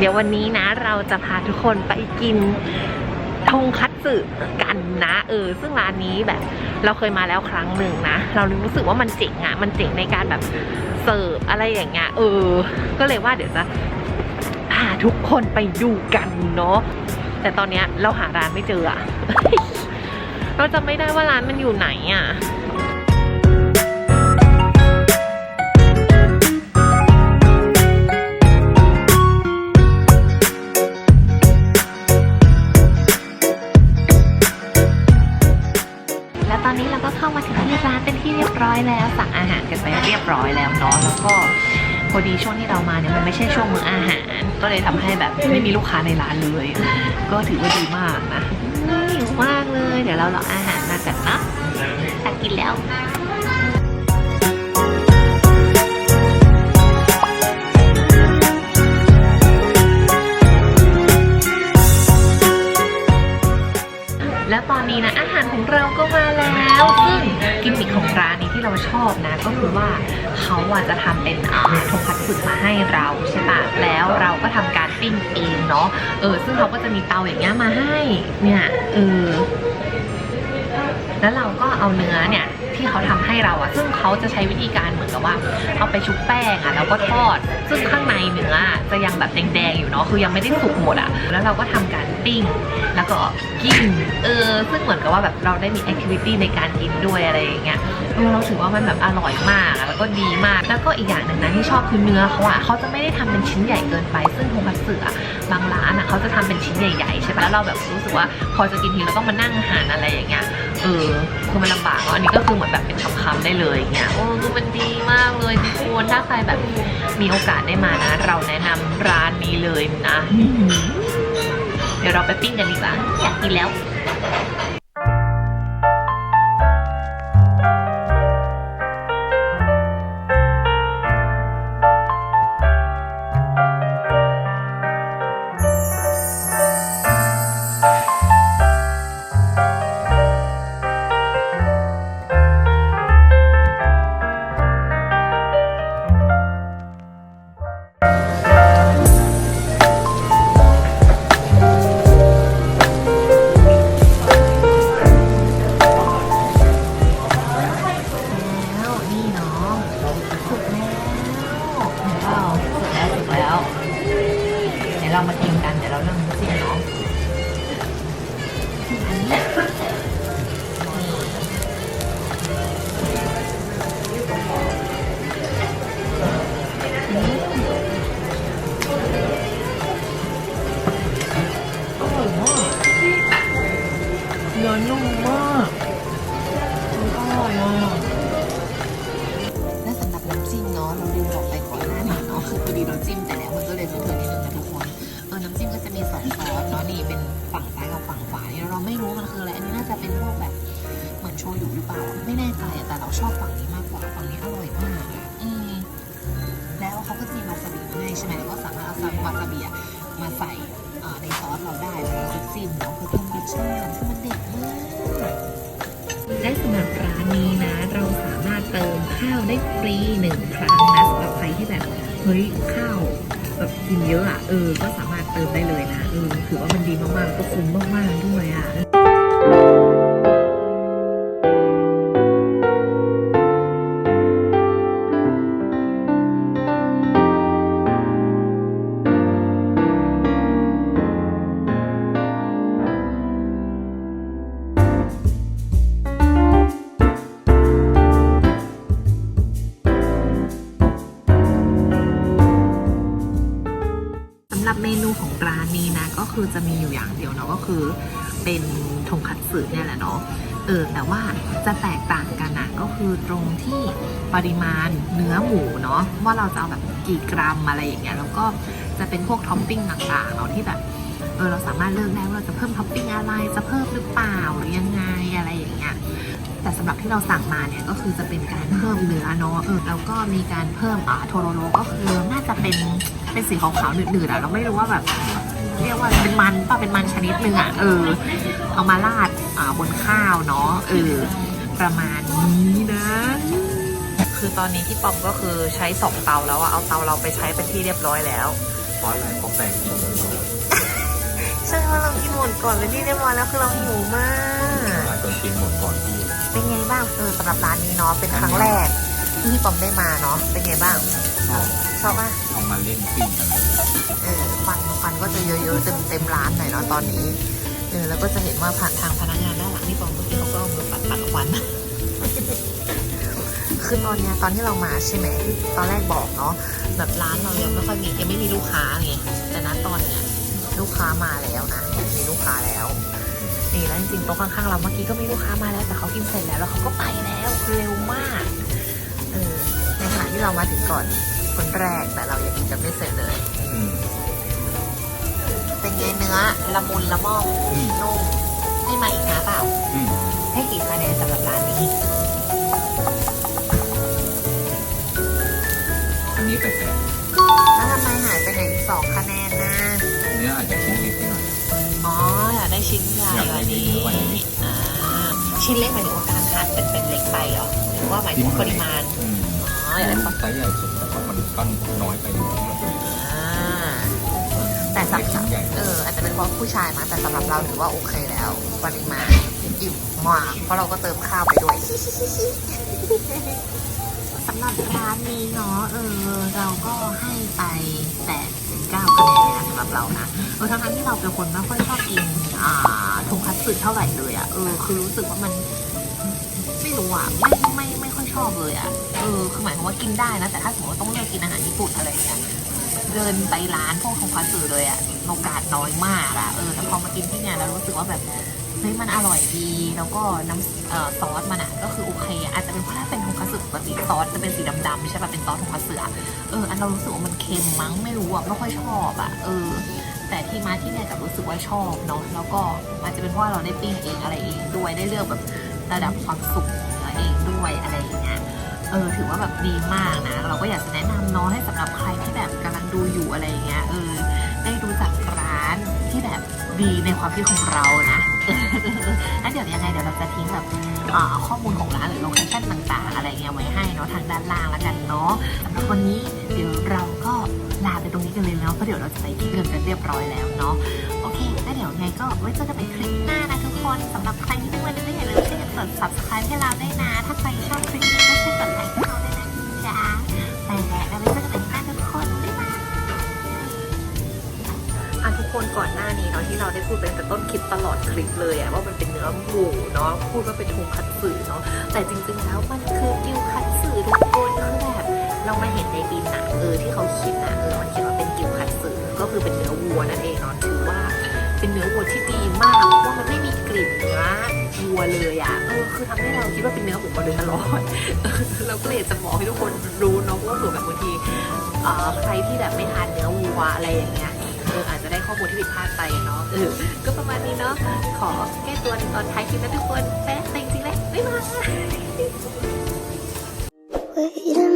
เดี๋ยววันนี้นะเราจะพาทุกคนไปกินทงคัตสึกันนะเออซึ่งร้านนี้แบบเราเคยมาแล้วครั้งหนึ่งนะ เรารู้สึกว่ามันเจ๋งอะ่ะมันเจ๋งในการแบบเสิร์ฟอะไรอย่างเงี้ยเออ ก็เลยว่าเดี๋ยวจะพาทุกคนไปดูกันเนาะแต่ตอนเนี้ยเราหาร้านไม่เจออะเราจำไม่ได้ว่าร้านมันอยู่ไหนอะ เราก็เข้ามาถึงที่ร้านเป็นที่เรียบร้อยแล้ว สั่งอาหารกันไปเรียบร้อยแล้วเนาะแล้วก็พอดีช่วงที่เรามาเนี่ยมันไม่ใช่ช่วงมื้ออาหาร ก็เลยทำให้แบบไม่มีลูกค้าในร้านเลย ก็ถือว่าดีมากนะอืมหิวมากเลย เดี๋ยวเรารออาหารมากันนะอยากกินแล้วแล้วตอนนี้นะอาหารของ เราก็มาแล้วซึ่งกิมมิคของร้านนี้ที่เราชอบนะ ก็คือว่าเขาอาจจะทำเป็นอ่าทงคัตสึมาให้เราใช่ปะแล้วเราก็ทำการปิ้งเองเนาะเออซึ่งเขาก็จะมีเตาอย่างเงี้ยมาให้เนี่ยเออแล้วเราก็เอาเนื้อเนี่ย ที่เขาทำให้เราอะซึ่งเขาจะใช้วิธีการเหมือนกับว่า เอาไปชุบแป้งอะแล้วก็ทอด ซึ่งข้างในเนื้อจะยังแบบแดงๆอยู่เนาะคือยังไม่ได้สุกหมดอะแล้วเราก็ทำการปิ้ง แล้วก็กินเออซึ่งเหมือนกับว่าแบบเราได้มีแอคทิวิตี้ในการกินด้วยอะไรอย่างเงี้ยเออเราถือว่ามันแบบอร่อยมากแล้วก็ดีมาก แล้วก็อีกอย่างหนึ่งนะที่ชอบคือเนื้อเขาอะเขาจะไม่ได้ทำเป็นชิ้นใหญ่เกินไป ซึ่งทงคัตสึอะบางร้านอะเขาจะทำเป็นชิ้นใหญ่ๆใช่ปะแล้วเราแบบรู้สึกว่าพอจะกินทีเราต้องมานั่งหารอะไรอย่างเงี้ย เออคือมันลำบากเนาะอันนี้ก็คือเหมือนแบบเป็นคำๆได้เลยอย่างเงี้ยโอ้คือมันดีมากเลยทุกคนถ้าใครแบบมีโอกาสได้มานะ เราแนะนำร้านนี้เลยนะ เดี๋ยวเราไปปิ้งกันดีกว่าอยากกินแล้วแล้ว เดี๋ยวเรามากินกันเดี๋ยวเราเริ่มซิมเนาะ เปล่าไม่แน่ใจอะแต่เราชอบฝั่งนี้มากกว่าฝั่งนี้อร่อยมากอะอืมแล้วเขาก็จะมีวาซาบิให้ใช่ไหมเราก็สามารถเอาซาวาซาบิอะมาใส่อ่าในซอสเราได้แล้วเราก็จิ้มเนาะเพื่อเพิ่มรสชาติซึ่งมันเด็ดมากและสำหรับร้านนี้นะ เราสามารถเติมข้าวได้ฟรีหนึ่งครั้งนะสำหรับใครที่แบบเฮ้ยข้าวแบบกินเยอะอะเออ ก็สามารถเติมได้เลยนะเออถือว่ามันดีมากๆก็คุ้มมากๆด้วยอะ คือจะมีอยู่อย่างเดียวเนาะก็คือเป็นทงคัตสึเนี่ยแหละเนาะเออแต่ว่าจะแตกต่างกันนะก็คือตรงที่ปริมาณเนื้อหมูเนาะว่าเราจะเอาแบบกี่กรัมอะไรอย่างเงี้ยแล้วก็จะเป็นพวกท็อปปิ้งต่างๆเนาะที่แบบเออเราสามารถเลือกได้ว่าเราจะเพิ่มท็อปปิ้งอะไรจะเพิ่มหรือเปล่าหรือยังไงอะไรอย่างเงี้ยแต่สำหรับที่เราสั่งมาเนี่ยก็คือจะเป็นการเพิ่มเนื้อเนาะเออแล้วก็มีการเพิ่มอ่าโทโรโรก็คือน่าจะเป็นเป็นสีขาวๆหนืดๆอะเราไม่รู้ว่าแบบ เรียกว่าเป็นมันป่ะเป็นมันชนิดหนึ่งอะเออ เอามาราดอ่าบนข้าวเนาะเออประมาณนี้นะ คือตอนนี้ที่ปอมก็คือใช้สองเตาแล้วอะเอาเตาเราไปใช้เป็นที่เรียบร้อยแล้วเพราะอะไรเพราะแปลงกินมันน้อยใช่ว่าเรากินหมดก่อนเป็นที่เรียบร้อยแล้วคือเราหิวมากหลายคนกินหมดก่อนที่เป็นไงบ้างเออสำหรับร้านนี้เนาะเป็นครั้งแรกที่พี่ปอมได้มาเนาะเป็นไงบ้าง ชอบชอบป่ะเอามาเล่นปิ้งอะไรเออควันควันก็จะเยอะๆเต็มเต็มร้านหน่อยเนาะตอนนี้เออแล้วก็จะเห็นว่าผ่านทางพนักงานด้านหลังพี่ปอมเมื่อกี้เขาก็เอามือปัดปัดควันคือตอนเนี้ยตอนที่เรามาใช่ไหมตอนแรกบอกเนาะแบบร้านเรายังไม่ค่อยมียังไม่มีลูกค้าไงแต่ณตอนเนี้ยลูกค้ามาแล้วนะมีลูกค้าแล้วนี่แล้วจริงๆโต๊ะข้างๆเราเมื่อกี้ก็มีลูกค้ามาแล้วแต่เขากินเสร็จแล้วแล้วเขาก็ไปแล้วคือเร็วมากเออในขณะที่เรามาถึงก่อน คนแรกแต่เรายังกินกันไม่เสร็จเลยอืมเป็นไงเนื้อละมุนละม่อมอืม นุ่มให้มาอีกนะเปล่าอืมให้กี่คะแนนสำหรับร้านนี้ อันนี้แปลกแล้วทำไมหายไปไหนอีกสองคะแนนนะๆเนื้ออาจจะชิ้นเล็กไปหน่อย อ๋อ อยากได้ชิ้นใหญ่อยากได้กว่านี้เยอะกว่านี้ อ่าชิ้นเล็กหมายถึงว่าการหั่นเป็นเป็นเล็กไปเหรอหรือว่าหมายถึงปริมาณ อืมอ๋ออยากได้ปไซส์ใหญ่สุดแต่ว่า มันก็น้อยไปนิดนึงอ่าแต่สำหรับเอออาจจะเป็นเพราะผู้ชายมั้งแต่สำหรับเราถือว่าโอเคแล้ว ปริมาณอิ่มมากเพราะเราก็เติมข้าวไปด้วย สำหรับร้านนี้เนาะเออเราก็ให้ไปแปดถึงเก้าคะแนนเลยนะสำหรับเรานะเออทั้งนั้นที่เราเป็นคนไม่ค่อยชอบกินอ่าทงคัตสึเท่าไหร่เลยอะ่ะเออคือรู้สึกว่ามัน ไม่รู้อะไม่ไม่ไม่ค่อย ชอบเลยอะ เออ คือหมายความว่ากินได้นะ แต่ถ้าสมมติว่าต้องเลือกกินอาหารญี่ปุ่นอะไรเงี้ย เดินไปร้านพวกทงคัตสึเลยอะ โอกาสน้อยมากอะ เออ แต่พอมากินที่เนี่ยเรารู้สึกว่าแบบเฮ้ยมันอร่อยดี แล้วก็น้ำออซอสมันอะก็คือโอเคอะอาจจะเป็นเพราะถ้าเป็นทงคัตสึปกติซอสจะเป็นสีดำๆใช่ป่ะเป็นซอสทงคัตสึอะเอออันเรารู้สึกว่ามันเค็มมั้งไม่รู้อะไม่ค่อยชอบอะเออ แต่ที่มาที่เนี่ยกับรู้สึกว่าชอบเนาะแล้วก็อาจจะเป็นเพราะเราได้ปิ้งเองอะไรเองด้วยได้เลือกแบบระดับความสุกเอง ด้วยอะไรอย่างเงี้ยเออถือว่าแบบดีมากนะ เราก็อยากจะแนะนำเนาะให้สำหรับใครที่แบบกำลังดูอยู่อะไรอย่างเงี้ยเออได้รู้จักร้านที่แบบดีในความคิดของเรานะงั้นเดี๋ยวยังไงเดี๋ยวเราจะทิ้งแบบข้อมูลของร้านหรือโลเคชั่นต่างๆ อะไรเงี้ยไว้ให้เนาะทางด้านล่างแล้วกันเนาะสำหรับวันนี้เดี๋ยวเราก็ลาไปตรงนี้กันเลยเนาะเพราะเดี๋ยวเราจะไปคิดเงินกันเรียบร้อยแล้วเนาะโอเคแล้วเดี๋ยวไงก็ไว้เจอกันในคลิปหน้านะ คนสำหรับใครที่เพิ่งมาดูก็อย่าลืมช่วยกด subscribe ให้เราด้วยนะ ถ้าใครชอบคลิปนี้ก็ช่วยกดไลค์ให้เราด้วยนะจ๊ะแต่แล้วไว้เจอกันในคลิปหน้าทุกคนบ๊ายบายอะทุกคนก่อนหน้านี้เนาะที่เราได้พูดไปตั้งแต่ต้นคลิปตลอดคลิปเลยอะว่ามันเป็นเนื้อหมูเนาะพูดว่าเป็นทงคัตสึเนาะแต่จริงๆแล้วมันคือกิวคัตสึทุกคนคือแบบเรามาเห็นในบินอะเออที่เขาคิดอะเออมันเขียนว่าเป็นกิวคัตสึก็คือเป็นเนื้อวัวนั่นเองเนาะถือว่า นเนื้อวัวที่ดีมากเพราะว่ามันไม่มีกลิ่นเนื้อวัวเลยอะเออคือทำให้เราคิดว่าเป็นเนื้อหมูมาโดยตลอดเออเราก็เลยจะบอกให้ทุกคนรู้เนาะว่าเผื่อแบบบางทีเอ่อใครที่แบบไม่ทานเนื้อวัวอะไรอย่างเงี้ยเอออาจจะได้ข้อมูลที่ผิดพลาดไปเนาะเออก็ประมาณนี้เนาะขอแก้ตัวในตอนท้ายคลิปนะทุกคนแป๊ะแต่จริงๆแล้วบ๊ายบาย